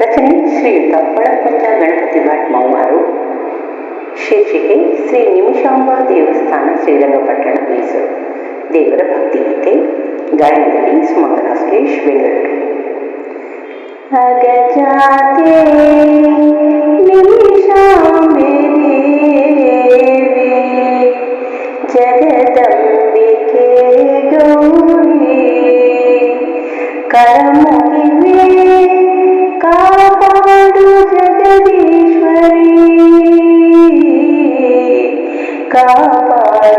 ರಚನೆ ಶ್ರೀಯುತ ಪಳಪಂಚ ಗಣಪತಿ ಭಟ್ ಮೌವಾರು ಶೀರ್ಷಿಕೆ ಶ್ರೀ ನಿಮಿಷಾಂಬ ದೇವಸ್ಥಾನ, ಶ್ರೀರಂಗಪಟ್ಟಣ, ಮೈಸೂರು. ದೇವರ ಭಕ್ತಿಗೀತೆ ಗಾಯನದಲ್ಲಿ ಸುಮಂಗಲ ಸುರೇಶ್ ಬೆಂಗಳೂರು আমার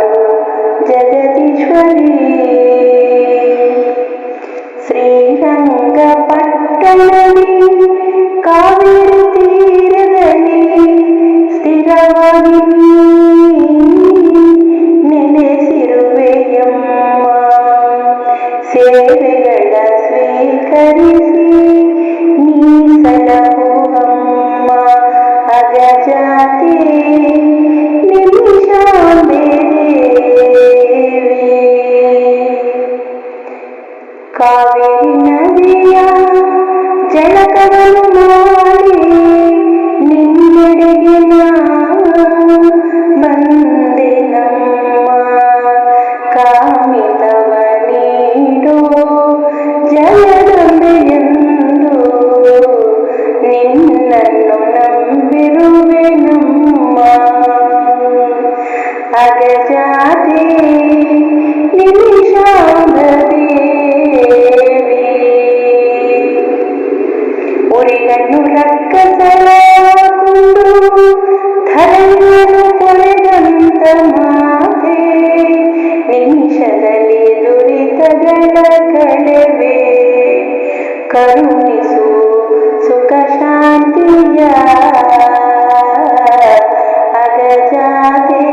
জগদীশ্বরী। జలకవలు కరుణిసు సుఖ శాంతియా అగజాతే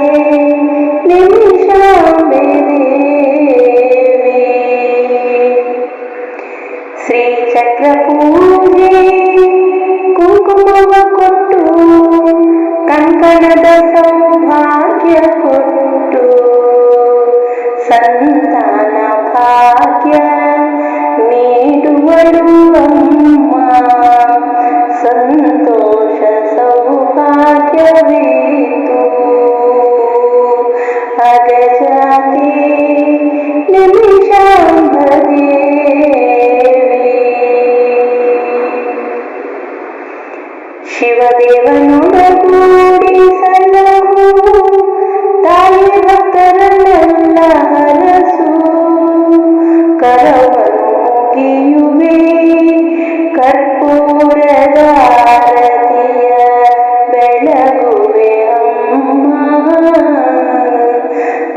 నిమిషామే దేవి శ్రీ చక్ర పూజే కుంకుమ కొట్టు కంకణద సౌభాగ్య కొట్టు. సంత ನಿಮಿಷಾಂಬದೇವಿ ಶಿವದೇವನೊಡಗೂಡಿ ಸಲಹು ತಾಯಿ ಭಕ್ತರನ್ನೆಲ್ಲ ಹರಸು ಕರವನು ಮುಗಿಯುವೆ ಕರ್ಪೂರದಾರತಿಯ ಬೆಳಗುವೆ ಅಮ್ಮ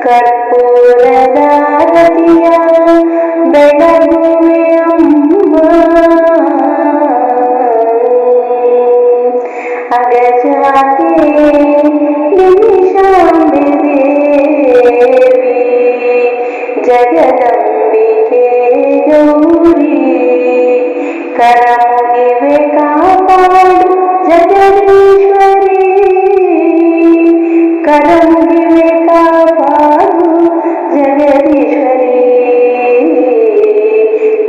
ಕರ್ಪೂರದಾರತಿಯ ಬೆಳಗುವೆ कलंगी जगदीश्वरी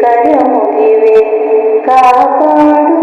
कलंगी का पारू